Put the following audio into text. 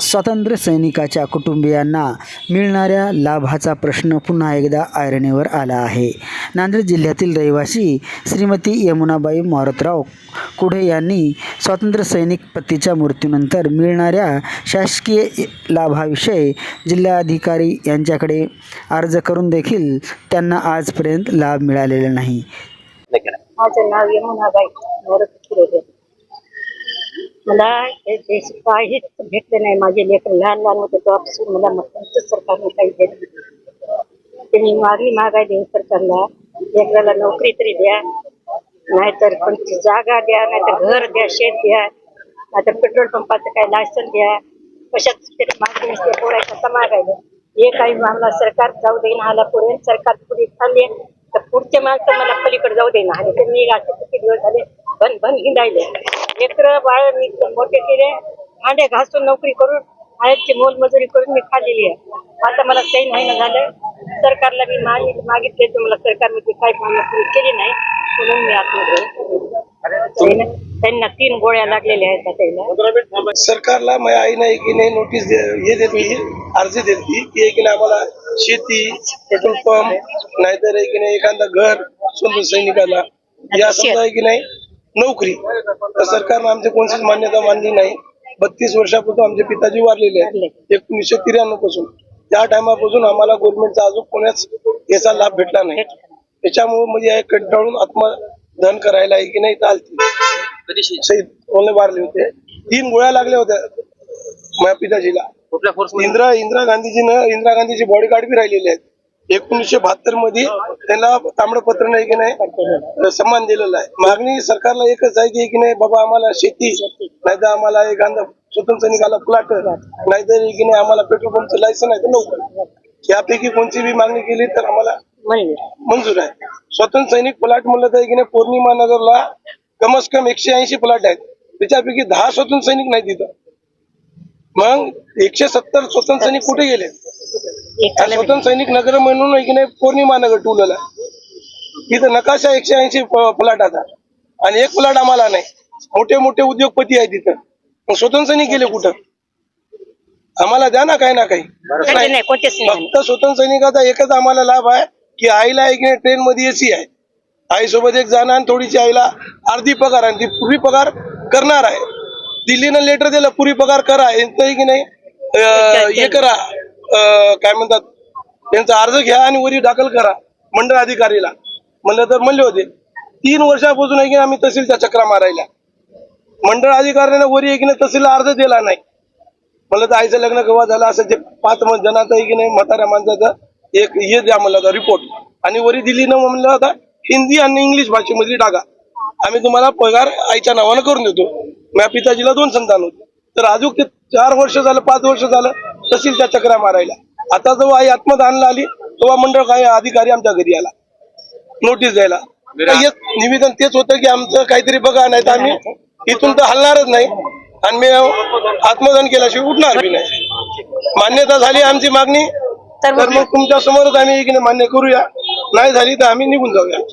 स्वातंत्र्य सैनिकाच्या कुटुंबियांना मिळणाऱ्या लाभाचा प्रश्न पुन्हा एकदा ऐरणीवर आला आहे. नांदेड जिल्ह्यातील रहिवासी श्रीमती यमुनाबाई मारुतराव कुढे यांनी स्वातंत्र्य सैनिक पतीच्या मृत्यूनंतर मिळणाऱ्या शासकीय लाभाविषयी जिल्हाधिकारी यांच्याकडे अर्ज करून देखील त्यांना आजपर्यंत लाभ मिळालेला नाही. माझं नाव यमुनाबाई मला काहीच भेटलं नाही. माझे लेकर लहान लहान होते तेव्हापासून मला कोणतं सरकारने काही देत त्यांनी मागणी मागायली सरकारला लेकराला नोकरी तरी द्या नाहीतर कोणती जागा द्या नाहीतर घर द्या शेत द्या नाहीतर पेट्रोल पंपाचं काय लायसन द्या. कशात तरी मागणी असते पोरायचं असं मागायला. हे काही आम्हाला सरकार जाऊ देईन हाला पुढे सरकार पुढे चालले तर पुढचे माणसं मला पलीकडे जाऊ देईन. आले तर मी असे किती दिवस झाले भन भन हिंडायले लेकरं बाळ मी मोठे केले. भांडे घासून नोकरी करून आयाची मोलमजुरी करून मी खाल्लेली आहे. आता मला काही नाही ना झालं. सरकारला मी मागित मागितले तर मला सरकारने ती काही मागणी केली नाही. म्हणून मी आत्महत्या त्यांना तीन गोळ्या लागलेल्या आहेत त्याला सरकारला माझ्या आईनं एक की नाही नोटीस हे देत अर्ज देते की की नाही आम्हाला शेती पेट्रोल पंप नाहीतर की नाही एखादा घर स्वतंत्र सैनिकाला. या समजा की नाही नोकरी. तर सरकारनं आमची कोणतीच मान्यता मानली नाही. बत्तीस वर्षापासून आमचे पिताजी वारलेले आहेत. एकोणीसशे त्र्याण्णवपासून. त्या टायमापासून आम्हाला गव्हर्नमेंटचा अजून कोणाच याचा लाभ भेटला नाही. त्याच्यामुळे म्हणजे हे कंटाळून आत्मदहन करायला आहे की नाही चालते शहीद वारले होते. तीन गोळ्या लागल्या होत्या माझ्या पिताजीला. इंदिरा इंदिरा गांधीजीनं इंदिरा गांधीची बॉडीगार्ड बी राहिलेले आहेत. एकोणीसशे बहात्तरमध्ये त्यांना ताम्रपत्र नाही की नाही सन्मान दिलेला आहे. मागणी सरकारला एकच आहे की नाही बाबा आम्हाला शेती नाहीतर आम्हाला एखादा स्वतंत्र सैनिकाला प्लॉट नाहीतर की नाही आम्हाला पेट्रोल पंपचं लायसन आहे तर नोकरी यापैकी कोणती बी मागणी केली तर आम्हाला मंजूर आहे. स्वतंत्र सैनिक प्लॉट म्हणलं तर की नाही पौर्णिमा नगरला कमस कम एकशे ऐंशी प्लॉट आहेत. त्याच्यापैकी दहा स्वतंत्र सैनिक नाही तिथं. मग एकशे सत्तर स्वतंत्र सैनिक कुठे गेले? स्वतंत्र सैनिक नगर म्हणून नाही पौर्णिमा नगर टुलला तिथं नकाशा एकशे ऐंशी प्लॉटाचा आणि एक प्लॉट आम्हाला नाही. मोठे मोठे उद्योगपती आहे तिथं मग स्वतंत्र सैनिक गेले कुठं? आम्हाला द्या ना काही ना काही. फक्त स्वतंत्र सैनिकाचा एकच आम्हाला लाभ आहे की आईला एक ट्रेन मध्ये एसी आहे. आईसोबत एक जाणं आणि थोडीशी आईला अर्धी पगार आणि ती पुरी पगार करणार आहे. दिल्लीनं लेटर दिलं पुरी पगार करा. की नाही हे करा. काय म्हणतात त्यांचा अर्ज घ्या आणि वरी दाखल करा मंडळ अधिकारीला. म्हणलं तर म्हणले होते तीन वर्षापासून आहे की आम्ही तहसीलच्या चक्रा मारायला. मंडळ अधिकाऱ्याने वरी एक तहसीलला अर्ज दिला नाही. म्हणलं तर आईचं लग्न केव्हा झालं असं ते पाच म- जणांचं आहे की नाही म्हाताऱ्या माणसाचा एक हे द्या म्हणलं होता रिपोर्ट आणि वरी दिली न म्हणलं होता हिंदी आणि इंग्लिश भाषेमध्ये टाका आम्ही तुम्हाला पगार आईच्या नावानं करून देतो. माझ्या पिताजीला दोन संतान होते. तर अजून ते चार वर्ष झालं पाच वर्ष झालं तहसील त्या चक्रा मारायला. आता जेव्हा आई आत्मदानला आली तेव्हा मंडळ काही अधिकारी आमच्या घरी आला. नोटीस द्यायला. निवेदन तेच होतं की आमचं काहीतरी बघा नाही तर आम्ही इथून तर हलणारच नाही. आणि मी आत्मदान केल्याशिवाय उठणार बी नाही. मान्यता झाली आमची मागणी. तर मग तुमच्या समोरच आम्ही मान्य करूया. नाही झाली तर आम्ही निघून जाऊया.